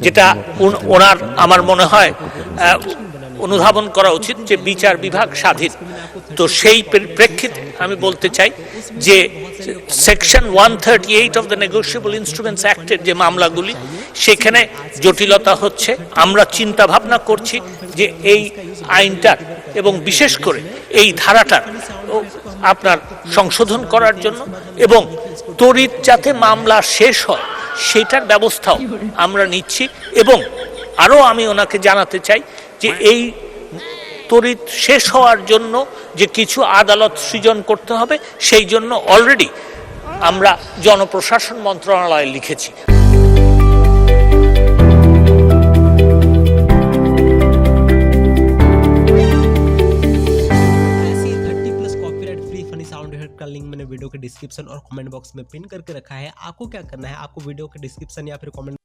যেটা ওনার আমার মনে হয় অনুধাবন করা উচিত যে বিচার বিভাগ স্বাধীন। তো সেই প্রে- প্রেক্ষিতে আমি বলতে চাই যে section one thirty eight of the negotiable instruments অ্যাক্টের যে মামলাগুলি, সেখানে জটিলতা হচ্ছে। আমরা চিন্তা ভাবনা করছি যে এই আইনটার এবং বিশেষ করে এই ধারাটার আপনার সংশোধন করার জন্য এবং তড়িৎ যাতে মামলা শেষ হয় সেটার ব্যবস্থাও আমরা নিচ্ছি এবং আরও আমি ওনাকে জানাতে চাই যে এই তড়িৎ শেষ হওয়ার জন্য যে কিছু আদালত সৃজন করতে হবে, সেই জন্য অলরেডি আমরা জনপ্রশাসন মন্ত্রণালয়ে লিখেছি। का लिंक मैंने वीडियो के डिस्क्रिप्शन और कमेंट बॉक्स में पिन करके रखा है। आपको क्या करना है? आपको वीडियो के डिस्क्रिप्शन या फिर कमेंट